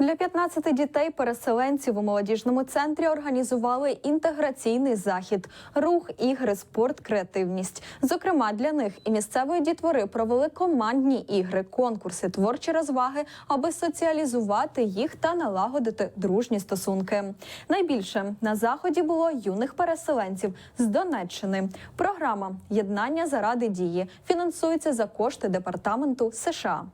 Для 15 дітей-переселенців у молодіжному центрі організували інтеграційний захід рух, ігри, спорт, креативність. Зокрема, для них і місцевої дітвори провели командні ігри, конкурси, творчі розваги, аби соціалізувати їх та налагодити дружні стосунки. Найбільше на заході було юних переселенців з Донеччини. Програма Єднання заради дії фінансується за кошти департаменту США.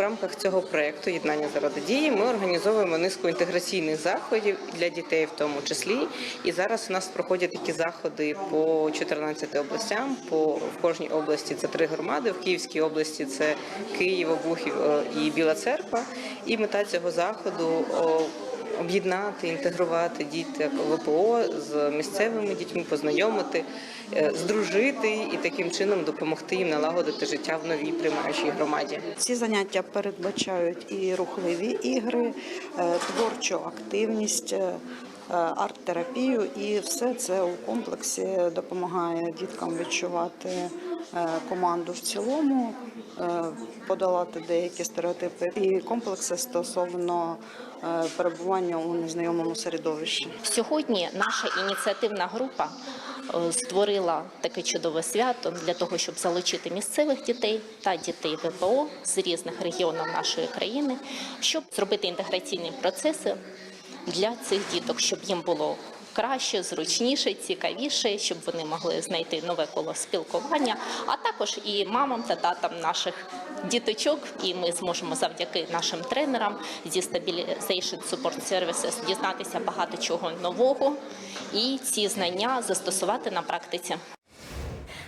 В рамках цього проєкту Єднання заради дії ми організовуємо низку інтеграційних заходів для дітей, в тому числі. І зараз у нас проходять такі заходи по 14 областям. По в кожній області це три громади. В Київській області це Київ, Обухів е, і Біла Церква. І мета цього заходу об'єднати, інтегрувати діток ВПО з місцевими дітьми, познайомити, е, здружити і таким чином допомогти їм налагодити життя в новій приймаючій громаді. Ці заняття передбачають і рухливі ігри, е, творчу активність, е, арт-терапію, і все це у комплексі допомагає діткам відчувати е, команду в цілому, е, подолати деякі стереотипи і комплекси стосовно е, перебування у незнайомому середовищі. Сьогодні наша ініціативна група е, створила таке чудове свято для того, щоб залучити місцевих дітей та дітей ВПО з різних регіонів нашої країни, щоб зробити інтеграційні процеси для цих діток, щоб їм було краще, зручніше, цікавіше, щоб вони могли знайти нове коло спілкування, а також і мамам та татам наших діточок. І ми зможемо завдяки нашим тренерам зі Stabilization Support Services дізнатися багато чого нового і ці знання застосувати на практиці.